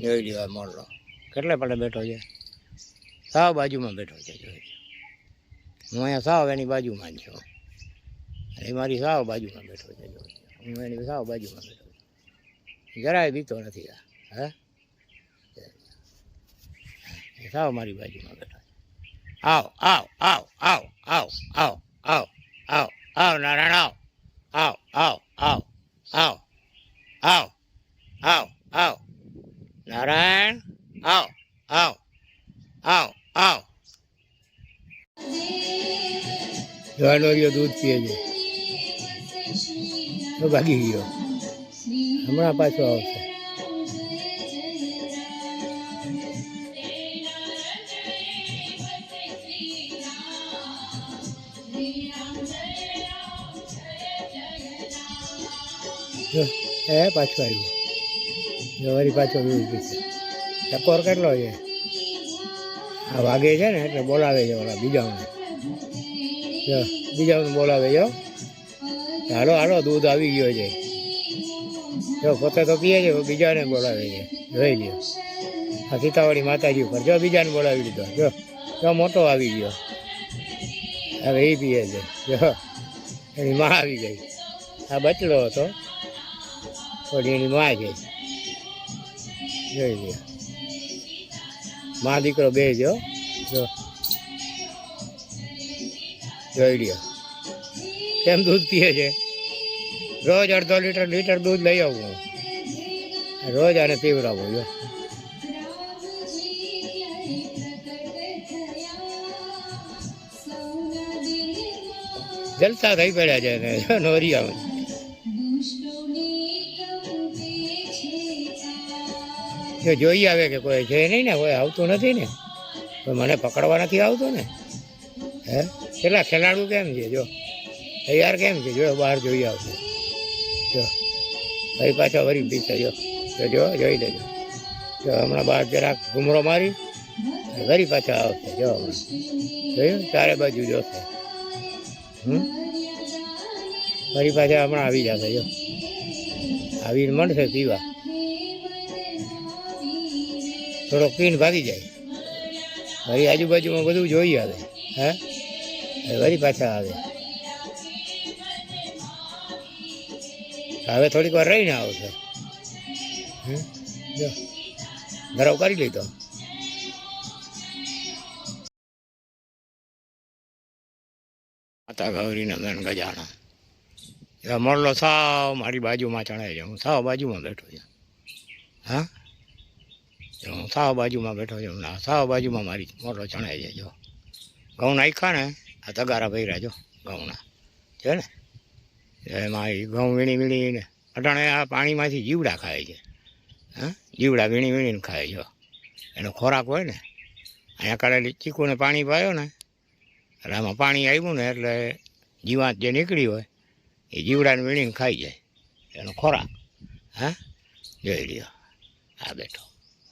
જોઈ આ મોરલો. કેટલે પડે બેઠો છે? સાવ બાજુમાં બેઠો છે, જોઈ હું અહીંયા સાવ એની બાજુમાં જ છું. એ મારી સાવ બાજુમાં બેઠો છે, જોઈ હું એની સાવ બાજુમાં બેઠો છું. જરાય બીતો નથી આ, હે? સાવ મારી બાજુમાં બેઠો છે. આવ આવ આવ આવ આવ આવ આવ આવ આવ, નારાયણ, આવ. આવ આવ આવ આવ આવ આવ આવ નારાયણ આવ આવ આવ આવ જવાનોરીઓ દૂધ પીએ છે. તો ભાગી ગયો. હમણાં પાછો આવશે. એ પાછો આવ્યું. જવારી પાછો દૂધ પીશે ટકોર કેટલો છે? આ વાગે છે ને, એટલે બોલાવે છે ઓલા બીજાઓને. જો બીજાઓને બોલાવે જો હાલો હાલો, દૂધ આવી ગયો છે. જો, પોતે તો પીએ છે, બીજાને બોલાવે છે. જોઈ લ્યો. આ સીતાવાળી માતાજી ઉપર. જો, બીજાને બોલાવી લીધો. જો જો, મોટો આવી ગયો. હવે એ પીએ છે. જો, એની માં આવી ગઈ. આ બચલો હતો. થોડી એની માં છે. જોઈ લ્યો. માં દીકરો બે જો જો. જોઈ લ્યો કેમ દૂધ પીએ છે? રોજ અડધો લીટર લીટર દૂધ લઈ આવું રોજ આને પીવડાવું, જો. જલસા થઈ પડ્યા છે ને નોરી આવે. જો જોઈ આવે કે કોઈ છે નહીં ને, કોઈ આવતું નથી ને? કોઈ મને પકડવા નથી આવતું ને? હે? કેટલા ખેલાડુ કેમ છે જો? તૈયાર કેમ છે જો? બહાર જોઈ આવશે. જો. ભાઈ પાછા વરી પીછે જો. જો જોઈ લેજો. જો, હમણાં બહાર જરાક ઘૂમરો મારી વરી પાછા આવશે. જો જોયું? ચારે બાજુ જોશે. હમ? ફરી પાછા હમણાં આવી જશે, જો. આવીને મળશે પીવા. થોડોક પીને ભાગી જાય. ફરી આજુબાજુમાં બધું જોઈ આવે. હે? વળી પાછા આવે. હવે થોડીક વાર રહીને આવશે? જો. ધરાવ કરી લીધો. માતા ગૌરીના બેન ગજાણા એ મોરલો સાવ મારી બાજુમાં ચણાય છે. હું સાવ બાજુમાં બેઠો છું. હા? હું સાવ બાજુમાં બેઠો છું. સાવ બાજુમાં મારી મોરલો ચણાય છે. જો. ઘઉં નાખ્યા ને. આ તગારા ભર્યા જો ઘઉંના. છે ને? એમાં એ ઘઉં વીણી વીણીને અટાણે આ પાણીમાંથી જીવડા ખાય છે. હા? જીવડા વીણી વીણીને ખાય જો એનો ખોરાક હોય ને, અહીંયા કાઢેલી ચીકુને પાણી પાયો ને, એટલે આમાં પાણી આવ્યું ને એટલે જીવાત જે નીકળી હોય, એ જીવડાને વીણીને ખાઈ જાય. એનો ખોરાક. હા? જોઈ લ્યો. આ બેઠો.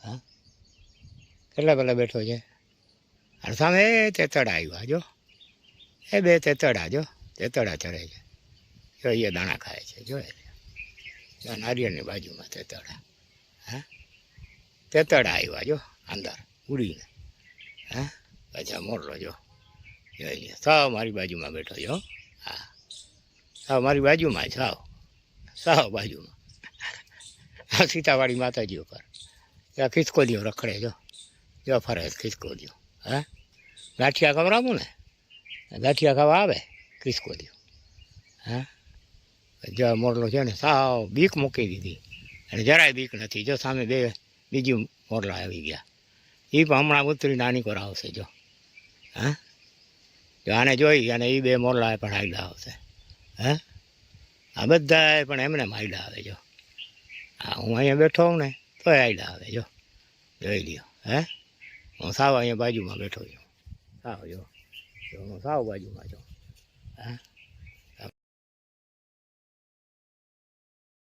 હા? કેટલા પહેલાં બેઠો છે? અને સામે તેતડા આવ્યા જો. એ બે તેતડા જો તેતડા ચડે છે. જો એ દાણા ખાય છે એ. જો નારિયેળની બાજુમાં તેતડા હા? તેતડા આવ્યા જો, અંદર ઉડીને. હા? પાછા મોરલો જો. જોઈ લ્યો સાવ મારી બાજુમાં બેઠો જો હા. સાવ મારી બાજુમાં સાવ. સાવ બાજુમાં. આ સીતાવાળી માતાજી ઉપર. ત્યાં ખિસકોલીઓ રખડે જો. જો ફરે ખિસકોલીઓ. હા? ગાંઠિયા કમરામું ને? ગાંઠિયા ખાવા આવે? ખિસકોલીઓ હા? જો મોરલો છે ને સાવ બીક મૂકી દીધી. અને જરાય બીક નથી. જો સામે બે બીજું મોરલા આવી ગયા. એ પણ હમણાં ઉતરી નાની કોર આવશે જો. હા? જો આને જોઈ અને એ બે મોરલા પણ હાઈલા આવશે. હે? આ બધાય પણ એમને હાઈલા આવે જો. હા હું અહીંયા બેઠો હોઉં ને તો હાઈલા આવે જો. જોઈ લ્યો. હે? હું સાવ અહીંયા બાજુમાં બેઠો છું. સાવ જો. 用啥玩意儿嘛，就 usah.